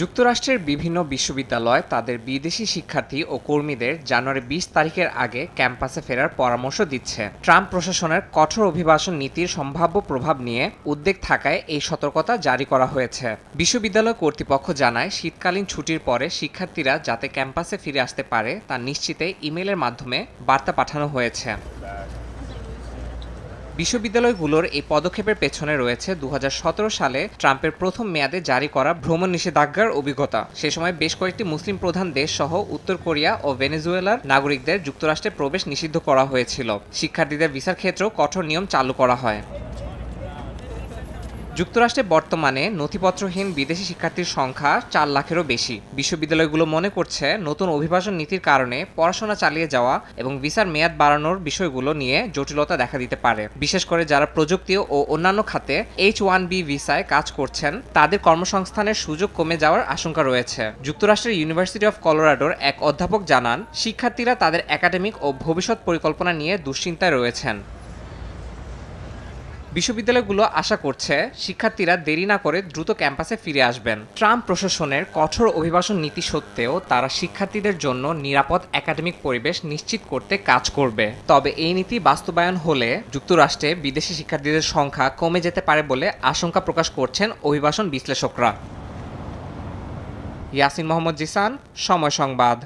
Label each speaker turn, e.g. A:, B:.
A: যুক্তরাষ্ট্রের বিভিন্ন বিশ্ববিদ্যালয় তাদের বিদেশি শিক্ষার্থী ও কর্মীদের জানুয়ারি বিশ তারিখের আগে ক্যাম্পাসে ফেরার পরামর্শ দিচ্ছে। ট্রাম্প প্রশাসনের কঠোর অভিবাসন নীতির সম্ভাব্য প্রভাব নিয়ে উদ্বেগ থাকায় এই সতর্কতা জারি করা হয়েছে। বিশ্ববিদ্যালয় কর্তৃপক্ষ জানায়, শীতকালীন ছুটির পরে শিক্ষার্থীরা যাতে ক্যাম্পাসে ফিরে আসতে পারে, তা নিশ্চিতে ইমেলের মাধ্যমে বার্তা পাঠানো হয়েছে। বিশ্ববিদ্যালয়গুলোর এই পদক্ষেপের পেছনে রয়েছে দু হাজার সতেরো সালে ট্রাম্পের প্রথম মেয়াদে জারি করা ভ্রমণ নিষেধাজ্ঞার অভিজ্ঞতা। সে সময় বেশ কয়েকটি মুসলিম প্রধান দেশ সহ উত্তর কোরিয়া ও ভেনেজুয়েলার নাগরিকদের যুক্তরাষ্ট্রে প্রবেশ নিষিদ্ধ করা হয়েছিল। শিক্ষার্থীদের ভিসার ক্ষেত্রেও কঠোর নিয়ম চালু করা হয়। যুক্তরাষ্ট্রে বর্তমানে নথিপত্রহীন বিদেশি শিক্ষার্থীর সংখ্যা চার লাখেরও বেশি। বিশ্ববিদ্যালয়গুলো মনে করছে নতুন অভিবাসন নীতির কারণে পড়াশোনা চালিয়ে যাওয়া এবং ভিসার মেয়াদ বাড়ানোর বিষয়গুলো নিয়ে জটিলতা দেখা দিতে পারে। বিশেষ করে যারা প্রযুক্তি ও অন্যান্য খাতে এইচ ওয়ান বি ভিসায় কাজ করছেন, তাদের কর্মসংস্থানের সুযোগ কমে যাওয়ার আশঙ্কা রয়েছে। যুক্তরাষ্ট্রের ইউনিভার্সিটি অফ কলোরাডোর এক অধ্যাপক জানান, শিক্ষার্থীরা তাদের একাডেমিক ও ভবিষ্যৎ পরিকল্পনা নিয়ে দুশ্চিন্তায় রয়েছেন। বিশ্ববিদ্যালয়গুলো আশা করছে শিক্ষার্থীরা দেরি না করে দ্রুত ক্যাম্পাসে ফিরে আসবেন। ট্রাম্প প্রশাসনের কঠোর অভিবাসন নীতি সত্ত্বেও তারা শিক্ষার্থীদের জন্য নিরাপদ একাডেমিক পরিবেশ নিশ্চিত করতে কাজ করবে। তবে এই নীতি বাস্তবায়ন হলে যুক্তরাষ্ট্রে বিদেশি শিক্ষার্থীদের সংখ্যা কমে যেতে পারে বলে আশঙ্কা প্রকাশ করছেন অভিবাসন বিশ্লেষকরা। ইয়াসিন মোহাম্মদ জিসান, সময় সংবাদ।